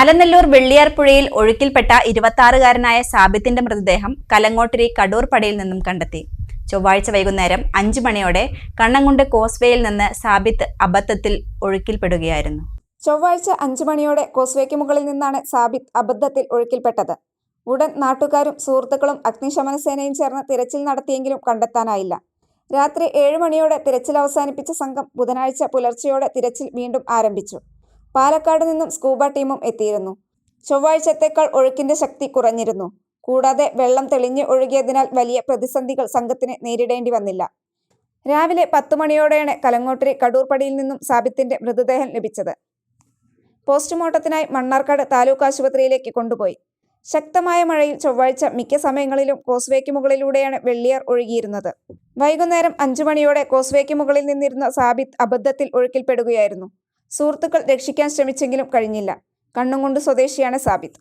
അലനല്ലൂർ വെള്ളിയാർപ്പുഴയിൽ ഒഴുക്കിൽപ്പെട്ട ഇരുപത്തിയാറുകാരനായ സാബിത്തിന്റെ മൃതദേഹം കലങ്ങോട്ടിരി കടൂർ പടയിൽ നിന്നും കണ്ടെത്തി. ചൊവ്വാഴ്ച വൈകുന്നേരം അഞ്ചു മണിയോടെ കണ്ണങ്കുണ്ട് കോസ്വേയിൽ നിന്ന് സാബിത്ത് അബദ്ധത്തിൽ ഒഴുക്കിൽപ്പെടുകയായിരുന്നു. ചൊവ്വാഴ്ച അഞ്ചു മണിയോടെ കോസ്വേക്ക് മുകളിൽ നിന്നാണ് സാബിത്ത് അബദ്ധത്തിൽ ഒഴുക്കിൽപ്പെട്ടത്. ഉടൻ നാട്ടുകാരും സുഹൃത്തുക്കളും അഗ്നിശമന സേനയും ചേർന്ന് തിരച്ചിൽ നടത്തിയെങ്കിലും കണ്ടെത്താനായില്ല. രാത്രി ഏഴ് മണിയോടെ തിരച്ചിൽ അവസാനിപ്പിച്ച സംഘം ബുധനാഴ്ച പുലർച്ചയോടെ തിരച്ചിൽ വീണ്ടും ആരംഭിച്ചു. പാലക്കാട് നിന്നും സ്കൂബ ടീമും എത്തിയിരുന്നു. ചൊവ്വാഴ്ചത്തേക്കാൾ ഒഴുക്കിന്റെ ശക്തി കുറഞ്ഞിരുന്നു. കൂടാതെ വെള്ളം തെളിഞ്ഞ് ഒഴുകിയതിനാൽ വലിയ പ്രതിസന്ധികൾ സംഘത്തിന് നേരിടേണ്ടി വന്നില്ല. രാവിലെ പത്ത് മണിയോടെയാണ് കലങ്ങോട്ടിരി കടൂർപ്പടിയിൽ നിന്നും സാബിത്തിന്റെ മൃതദേഹം ലഭിച്ചത്. പോസ്റ്റ്മോർട്ടത്തിനായി മണ്ണാർക്കാട് താലൂക്ക് ആശുപത്രിയിലേക്ക് കൊണ്ടുപോയി. ശക്തമായ മഴയിൽ ചൊവ്വാഴ്ച മിക്ക സമയങ്ങളിലും കോസ്വേക്ക് മുകളിലൂടെയാണ് വെള്ളിയാർ ഒഴുകിയിരുന്നത്. വൈകുന്നേരം അഞ്ചു മണിയോടെ കോസ്വേക്ക് മുകളിൽ നിന്നിരുന്ന സാബിത്ത് അബദ്ധത്തിൽ ഒഴുക്കിൽപ്പെടുകയായിരുന്നു. സുഹൃത്തുക്കൾ രക്ഷിക്കാൻ ശ്രമിച്ചെങ്കിലും കഴിഞ്ഞില്ല. കണ്ണുംകൊണ്ട് സ്വദേശിയാണ് സാബിത്ത്